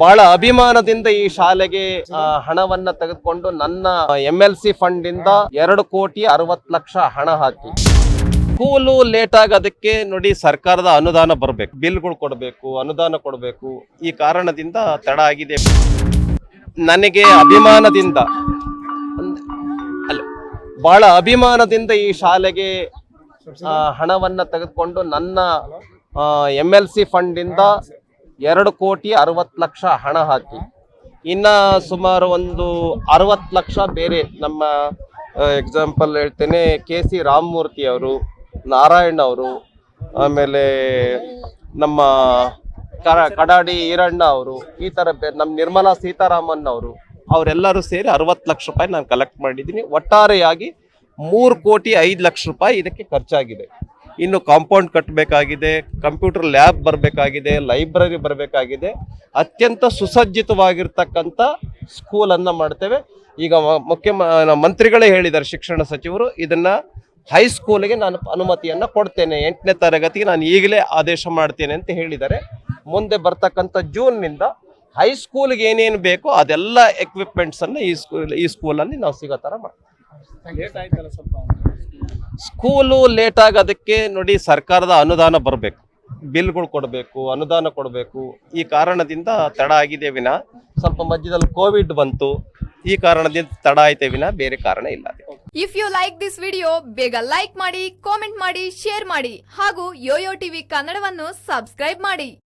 ಬಹಳ ಅಭಿಮಾನದಿಂದ ಈ ಶಾಲೆಗೆ ಹಣವನ್ನ ತೆಗೆದುಕೊಂಡು ನನ್ನ ಎಂ ಎಲ್ ಸಿ ಫಂಡ್ ಇಂದ ಎರಡು ಕೋಟಿ ಅರವತ್ತು ಲಕ್ಷ ಹಣ ಹಾಕಿ. ಸ್ಕೂಲು ಲೇಟ್ ಆಗೋದಕ್ಕೆ ನೋಡಿ ಸರ್ಕಾರದ ಅನುದಾನ ಬರಬೇಕು. ಬಿಲ್ಗಳು ಕೊಡಬೇಕು, ಅನುದಾನ ಕೊಡಬೇಕು. ಈ ಕಾರಣದಿಂದ ತಡ ಆಗಿದೆ. ನನಗೆ ಅಭಿಮಾನದಿಂದ, ಅಲ್ಲ, ಬಹಳ ಅಭಿಮಾನದಿಂದ ಈ ಶಾಲೆಗೆ ಹಣವನ್ನ ತೆಗೆದುಕೊಂಡು ನನ್ನ ಎಂ ಎಲ್ ಸಿ ಫಂಡ್ ಇಂದ ಎರಡು ಕೋಟಿ ಅರವತ್ತು ಲಕ್ಷ ಹಣ ಹಾಕಿ. ಇನ್ನ ಸುಮಾರು ಒಂದು ಅರವತ್ತು ಲಕ್ಷ ಬೇರೆ ನಮ್ಮ ಎಕ್ಸಾಂಪಲ್ ಹೇಳ್ತೇನೆ, ಕೆ ಸಿ ರಾಮಮೂರ್ತಿ ಅವರು, ನಾರಾಯಣ್ ಅವರು, ಆಮೇಲೆ ನಮ್ಮ ಕಡಾಡಿ ಈರಣ್ಣ ಅವರು, ಈ ತರ ನಮ್ಮ ನಿರ್ಮಲಾ ಸೀತಾರಾಮನ್ ಅವರು, ಅವರೆಲ್ಲರೂ ಸೇರಿ ಅರವತ್ತು ಲಕ್ಷ ರೂಪಾಯಿ ನಾನು ಕಲೆಕ್ಟ್ ಮಾಡಿದ್ದೀನಿ. ಒಟ್ಟಾರೆಯಾಗಿ ಮೂರು ಕೋಟಿ ಐದು ಲಕ್ಷ ರೂಪಾಯಿ ಇದಕ್ಕೆ ಖರ್ಚಾಗಿದೆ. ಇನ್ನು ಕಾಂಪೌಂಡ್ ಕಟ್ಟಬೇಕಾಗಿದೆ ಕಂಪ್ಯೂಟರ್ ಲ್ಯಾಬ್ ಬರಬೇಕಾಗಿದೆ ಲೈಬ್ರರಿ ಬರಬೇಕಾಗಿದೆ. ಅತ್ಯಂತ ಸುಸಜ್ಜಿತವಾಗಿರ್ತಕ್ಕಂಥ ಸ್ಕೂಲನ್ನು ಮಾಡ್ತೇವೆ. ಈಗ ಮುಖ್ಯ ಮಂತ್ರಿಗಳೇ ಹೇಳಿದ್ದಾರೆ, ಶಿಕ್ಷಣ ಸಚಿವರು, ಇದನ್ನು ಹೈಸ್ಕೂಲಿಗೆ ನಾನು ಅನುಮತಿಯನ್ನು ಕೊಡ್ತೇನೆ. ಎಂಟನೇ ತರಗತಿಗೆ ನಾನು ಈಗಲೇ ಆದೇಶ ಮಾಡ್ತೇನೆ ಅಂತ ಹೇಳಿದ್ದಾರೆ. ಮುಂದೆ ಬರ್ತಕ್ಕಂಥ ಜೂನ್ನಿಂದ ಹೈಸ್ಕೂಲ್ಗೆ ಏನೇನು ಬೇಕೋ ಅದೆಲ್ಲ ಎಕ್ವಿಪ್ಮೆಂಟ್ಸನ್ನು ಈ ಸ್ಕೂಲ್ ಈ ಸ್ಕೂಲಲ್ಲಿ ನಾವು ಸಿಗೋ ಥರ ಮಾಡ್ತೀವಿ. ಸ್ಕೂಲು ಲೇಟ್ ಆಗೋದಕ್ಕೆ ನೋಡಿ ಸರ್ಕಾರದ ಅನುದಾನ ಬರಬೇಕು. ಬಿಲ್ಗಳು ಕೊಡಬೇಕು ಅನುದಾನ ಕೊಡಬೇಕು. ಈ ಕಾರಣದಿಂದ ತಡ ಆಗಿದೆ ವಿನ ಸ್ವಲ್ಪ ಮಧ್ಯದಲ್ಲಿ ಕೋವಿಡ್ ಬಂತು. ಈ ಕಾರಣದಿಂದ ತಡ ಆಯ್ತೆ ವಿನ ಬೇರೆ ಕಾರಣ ಇಲ್ಲ if you like this video ಬೇಗ ಲೈಕ್ ಮಾಡಿ ಕಾಮೆಂಟ್ ಮಾಡಿ ಶೇರ್ ಮಾಡಿ ಹಾಗೂ ಯೋಯೋ ಟಿವಿ ಕನ್ನಡವನ್ನು ಸಬ್ಸ್ಕ್ರೈಬ್ ಮಾಡಿ.